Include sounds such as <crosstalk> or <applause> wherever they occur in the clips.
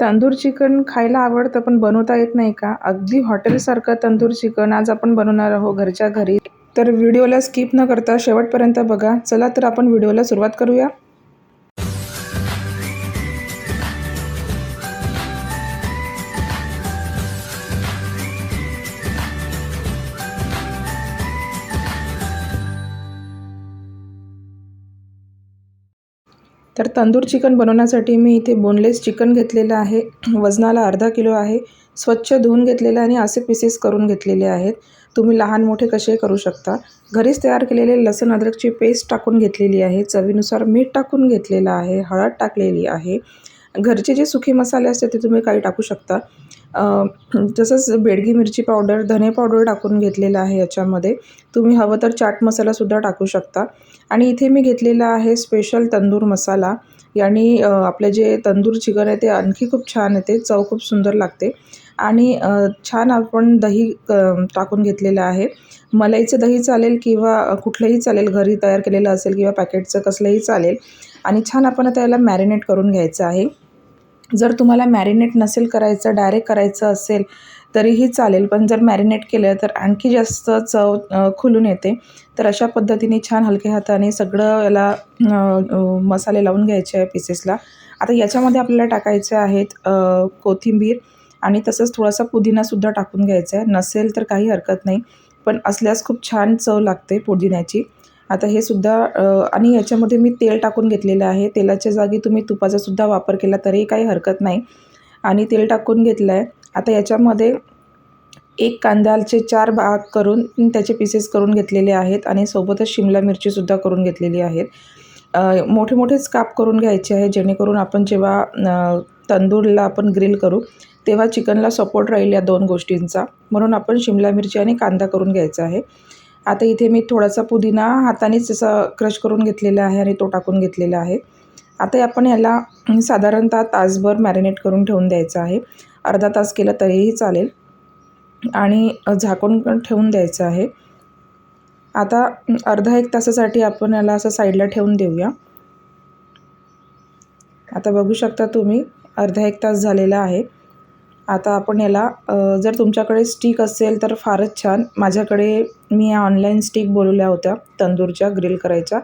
Tandoor chicken खायला आवडतं पण बनवता येत नाही का? अगदी हॉटेलसारखं तंदूर चिकन आज आपण बनवणार आहोत घरच्या घरी. तर व्हिडिओला स्किप न करता शेवटपर्यंत बघा. चला तर आपण व्हिडिओला सुरुवात करूया. तर तंदूर चिकन बनवण्यासाठी मी इथे बोनलेस चिकन घेतलेलं आहे. वजनाला अर्धा किलो आहे. स्वच्छ धुवून घेतलेलं आणि असे पीसेस करून घेतलेले आहेत. तुम्ही लहान मोठे कसे करू शकता? घरीच तयार केलेले लसण अद्रकची पेस्ट टाकून घेतलेली आहे. चवीनुसार मीठ टाकून घेतलेलं आहे. हळद टाकलेली आहे. घरचे जे सुखी मसाले असतात ते तुम्ही काही टाकू शकता. तसंच बेडगी मिरची पावडर धने पावडर टाकून घेतलेलं आहे याच्यामध्ये. तुम्ही हवं तर चाट मसालासुद्धा टाकू शकता. आणि इथे मी घेतलेला आहे स्पेशल तंदूर मसाला. याने आपले जे तंदूर चिकन आहे ते आणखी खूप छान येते चव खूप सुंदर लागते. आणि छान आपण दही टाकून घेतलेलं आहे. मलाईचं दही चालेल किंवा कुठलंही चालेल घरी तयार केलेलं असेल किंवा पॅकेटचं कसलंही चालेल. आणि छान आपण आता याला मॅरिनेट करून घ्यायचं आहे. जर तुम्हाला मॅरिनेट नसेल करायचं डायरेक्ट करायचं असेल तरीही चालेल. पण जर मॅरिनेट केलं तर आणखी जास्त चव खुलून येते. तर अशा पद्धतीने छान हलक्या हाताने सगळं याला मसाले लावून घ्यायचे आहे पीसेसला आता याच्यामध्ये आपल्याला टाकायचे आहेत कोथिंबीर आणि तसंच थोडासा पुदिनासुद्धा टाकून घ्यायचा आहे. नसेल तर काही हरकत नाही. पण असल्यास खूप छान चव लागते पुदिन्याची. आता हे सुद्धा आणि याच्यामध्ये मी तेल टाकून घेतलेलं आहे. तेलाच्या जागी तुम्ही तुपाचासुद्धा वापर केला तरीही काही हरकत नाही. आणि तेल टाकून घेतलं आहे आता याच्यामध्ये एक कांद्याचे चार भाग करून त्याचे पीसेस करून घेतलेले आहेत आणि सोबतच शिमला मिरचीसुद्धा करून घेतलेली आहेत. मोठे मोठेच काप करून घ्यायचे आहे जेणेकरून आपण जेव्हा तंदूरला आपण ग्रिल करू तेव्हा चिकनला सपोर्ट राहील या दोन गोष्टींचा. म्हणून आपण शिमला मिरची आणि कांदा करून घ्यायचा आहे. आता इथे मी थोडासा पुदिना हातानेच असा क्रश करून घेतलेला आहे आणि तो टाकून घेतलेला आहे. आता आपण याला साधारणतः तासभर मॅरिनेट करून ठेवून द्यायचं आहे. अर्धा तास केलं तरीही चालेल. आणि झाकून ठेवून द्यायचं आहे. आता अर्धा एक तासासाठी आपण याला असं साईडला ठेवून देऊया. आता बघू शकता तुम्ही अर्धा एक तास झालेला आहे. आता आपण याला जर तुमच्याकडे स्टिक असेल तर फारच छान. माझ्याकडे मी ऑनलाईन स्टिक बोलवल्या होत्या तंदूरच्या ग्रिल करायच्या.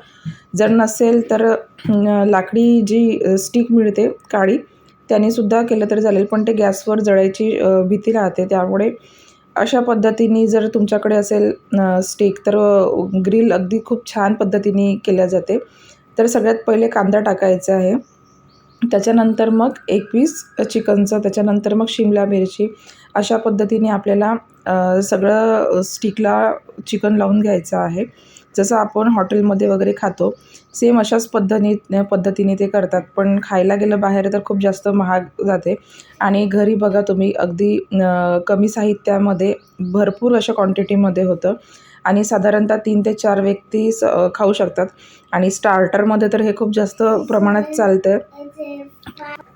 जर नसेल तर लाकडी जी स्टिक मिळते काळी त्यानेसुद्धा केलं तरी चालेल. पण ते गॅसवर जळायची भीती राहते. त्यामुळे अशा पद्धतीने जर तुमच्याकडे असेल स्टिक तर ग्रिल अगदी खूप छान पद्धतीने केल्या जाते. तर सगळ्यात पहिले कांदा टाकायचा आहे. त्याच्यानंतर मग एक पीस चिकनचं त्याच्यानंतर मग शिमला मिरची. अशा पद्धतीने आपल्याला सगळं स्टिकला चिकन लावून घ्यायचं आहे. जसं आपण हॉटेलमध्ये वगैरे खातो सेम अशाच पद्धती पद्धतीने ते करतात. पण खायला गेलं बाहेर तर खूप जास्त महाग जाते. आणि घरी बघा तुम्ही अगदी कमी साहित्यामध्ये भरपूर अशा क्वांटिटीमध्ये होतं. आणि साधारणतः तीन ते चार व्यक्ती खाऊ शकतात. आणि स्टार्टरमध्ये तर हे खूप जास्त प्रमाणात चालतं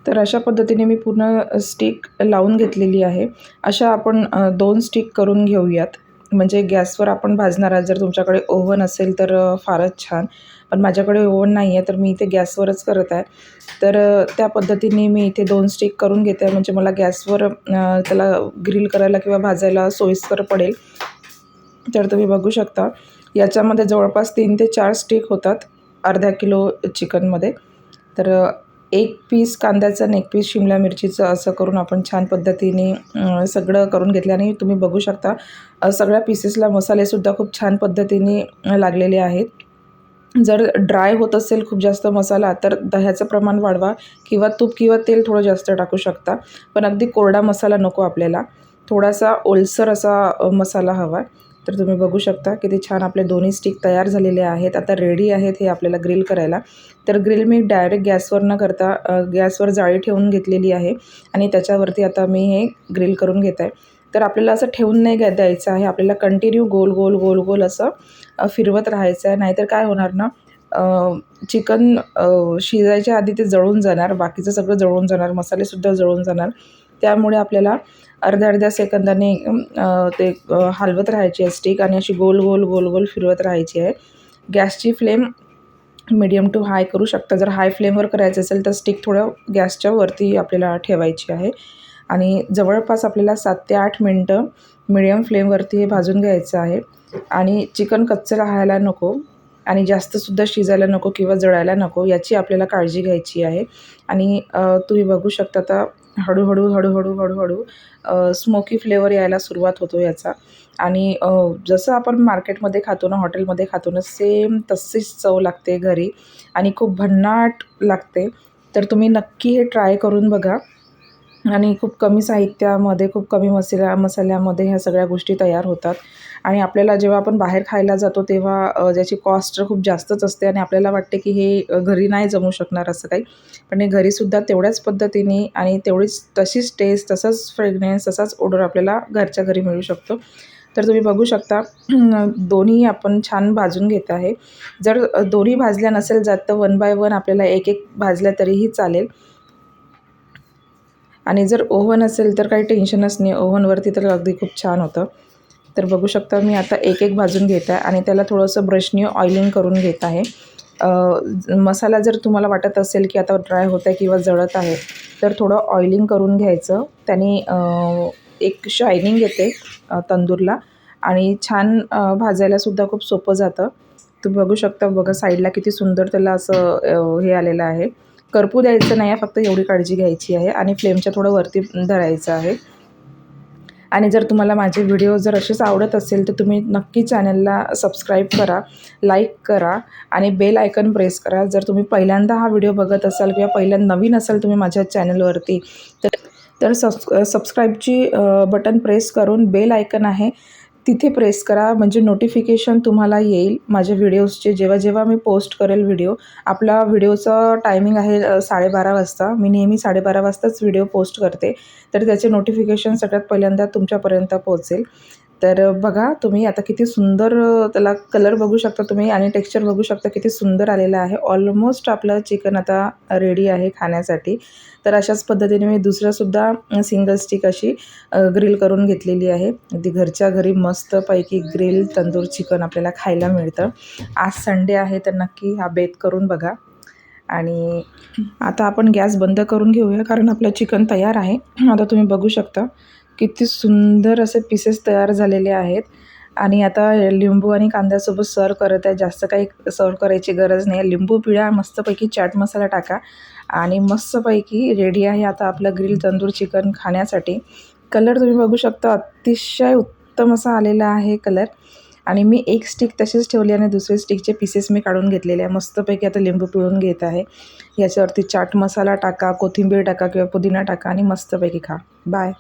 तर अशा पद्धतीने मी पूर्ण स्टिक लावून घेतलेली आहे. अशा आपण दोन स्टिक करून घेऊयात. म्हणजे गॅसवर आपण भाजणार जर तुमच्याकडे ओव्हन असेल तर फारच छान. पण माझ्याकडे ओव्हन नाही आहे तर मी इथे गॅसवरच करत आहे. तर त्या पद्धतीने मी इथे दोन स्टिक करून घेते. आहे म्हणजे मला गॅसवर त्याला ग्रिल करायला किंवा भाजायला सोयीस्कर पडेल. तर तुम्ही बघू शकता. याच्यामध्ये जवळपास तीन ते चार स्टिक होतात अर्ध्या किलो चिकनमध्ये. तर एक पीस कांद्याचं आणि एक पीस शिमला मिरचीचं असं करून आपण छान पद्धतीने सगळं करून घेतलं आणि तुम्ही बघू शकता सगळ्या पीसेसला मसालेसुद्धा खूप छान पद्धतीने लागलेले आहेत. जर ड्राय होत असेल खूप जास्त मसाला तर दह्याचं प्रमाण वाढवा किंवा तूप किंवा तेल थोडं जास्त टाकू शकता. पण अगदी कोरडा मसाला नको आपल्याला. थोडासा ओलसर असा मसाला हवा. तर तुम्ही बघू शकता किती छान आपले दोन्ही स्टिक तयार झालेले आहेत. आता रेडी आहेत हे आपल्याला ग्रिल करायला. तर ग्रिल मी डायरेक्ट गॅसवर न करता गॅसवर जाळी ठेवून घेतलेली आहे. आणि त्याच्यावरती आता मी हे ग्रिल करून घेत आहे तर आपल्याला असं ठेवून नाही घ्या द्यायचं आहे. आपल्याला कंटिन्यू गोल गोल गोल गोल असं फिरवत राहायचं आहे. नाहीतर काय होणार ना चिकन शिजायच्या आधी ते जळून जाणार. बाकीचं सगळं जळून जाणार. मसालेसुद्धा जळून जाणार. त्यामुळे आपल्याला अर्ध्या अर्ध्या सेकंदाने ते हलवत राहायची आहे स्टिक आणि अशी गोल गोल गोल गोल फिरवत राहायची आहे. गॅसची फ्लेम मिडियम टू हाय करू शकता. जर हाय फ्लेमवर करायचं असेल तर स्टिक थोडं गॅसच्या वरती आपल्याला ठेवायची आहे. आणि जवळपास आपल्याला सात ते आठ मिनटं मिडियम फ्लेमवरती हे भाजून घ्यायचं आहे. आणि चिकन कच्चं राहायला नको आणि जास्तसुद्धा शिजायला नको किंवा जळायला नको याची आपल्याला काळजी घ्यायची आहे. आणि तुम्ही बघू शकता आता हळूहळू हळूहळू हळूहळू स्मोकी फ्लेवर यायला सुरुवात होतो याचा. आणि जसं आपण मार्केटमध्ये खातो ना हॉटेलमध्ये खातो ना सेम तशीच चव लागते घरी. आणि खूप भन्नाट लागते. तर तुम्ही नक्की हे ट्राय करून बघा. आणि खूप कमी साहित्यामध्ये खूप कमी मसाल्या मसाल्यामध्ये ह्या सगळ्या गोष्टी तयार होतात. आणि आपल्याला जेव्हा आपण बाहेर खायला जातो तेव्हा ज्याची कॉस्ट खूप जास्तच असते आणि आपल्याला वाटते की हे घरी नाही जमू शकणार असं काही. पण हे घरीसुद्धा तेवढ्याच पद्धतीने आणि तेवढीच तशीच टेस्ट तसंच फ्रेग्नेन्स तसाच ओडर आपल्याला घरच्या घरी मिळू शकतो. तर तुम्ही बघू शकता <clears throat> दोन्ही आपण छान भाजून घेत आहे. जर दोन्ही भाजल्या नसेल जात तर वन बाय वन आपल्याला एक एक भाजल्या तरीही चालेल. आणि जर ओव्हन असेल तर काही टेन्शनच नाही. ओव्हनवरती तर अगदी खूप छान होतं. तर बघू शकता मी आता एक एक भाजून घेत आहे आणि त्याला थोडंसं ब्रशनी ऑइलिंग करून घेत आहे. मसाला जर तुम्हाला वाटत असेल की आता ड्राय होत आहे किंवा जळत आहे तर थोडं ऑइलिंग करून घ्यायचं. त्याने एक शायनिंग येते तंदूरला. आणि छान भाजायलासुद्धा खूप सोपं जातं. तुम्ही बघू शकता बघा साईडला किती सुंदर त्याला असं हे आलेलं आहे. करपू द्यायचं नाही आहे फक्त एवढी काळजी घ्यायची आहे आणि फ्लेमच्या थोडं वरती धरायचं आहे. आणि जर तुम्हाला माझे व्हिडिओ जर असेच आवडत असेल तर तुम्ही नक्की चॅनलला सबस्क्राईब करा लाईक करा आणि बेल आयकन प्रेस करा. जर तुम्ही पहिल्यांदा हा व्हिडिओ बघत असाल किंवा पहिल्यांदा नवीन असाल तुम्ही माझ्या चॅनलवरती तर तर सबस्क्राईबची बटन प्रेस करून बेल आयकन आहे. तिथे प्रेस करा. म्हणजे नोटिफिकेशन तुम्हाला येईल माझ्या व्हिडिओजचे जेव्हा जेव्हा मी पोस्ट करेल व्हिडिओ आपला व्हिडिओचं टायमिंग आहे साडेबारा वाजता. मी नेहमी साडेबारा वाजताच व्हिडिओ पोस्ट करते. तर त्याचे नोटिफिकेशन सगळ्यात पहिल्यांदा तुमच्यापर्यंत पोहोचेल. तर बघा तुम्ही आता किती सुंदर त्याला कलर बघू शकता तुम्ही आणि टेक्स्चर बघू शकता किती सुंदर आलेलं आहे. ऑलमोस्ट आपलं चिकन आता रेडी आहे खाण्यासाठी. तर अशाच पद्धतीने मी दुसरंसुद्धा सिंगल स्टिक अशी ग्रिल करून घेतलेली आहे. ती घरच्या घरी मस्तपैकी ग्रिल तंदूर चिकन आपल्याला खायला मिळतं. आज संडे आहे तर नक्की हा बेत करून बघा. आणि आता आपण गॅस बंद करून घेऊया कारण आपलं चिकन तयार आहे. आता तुम्ही बघू शकता. किती सुंदर असे पीसेस तयार झालेले आहेत. आणि आता लिंबू आणि कांद्यासोबत सर्व करत आहे. जास्त काही सर्व करायची गरज नाही. लिंबू पिळा मस्तपैकी चाट मसाला टाका. आणि मस्तपैकी रेडी आहे आता आपलं ग्रिल तंदूर चिकन खाण्यासाठी. कलर तुम्ही बघू शकता. अतिशय उत्तम असा आलेला आहे कलर आणि मी एक स्टिक तशीच ठेवली आणि दुसरे स्टिकचे पीसेस मी काढून घेतलेले आहे. मस्तपैकी आता लिंबू पिळून घेत आहे. याच्यावरती चाट मसाला टाका कोथिंबीर टाका किंवा पुदिना टाका आणि मस्तपैकी खा. बाय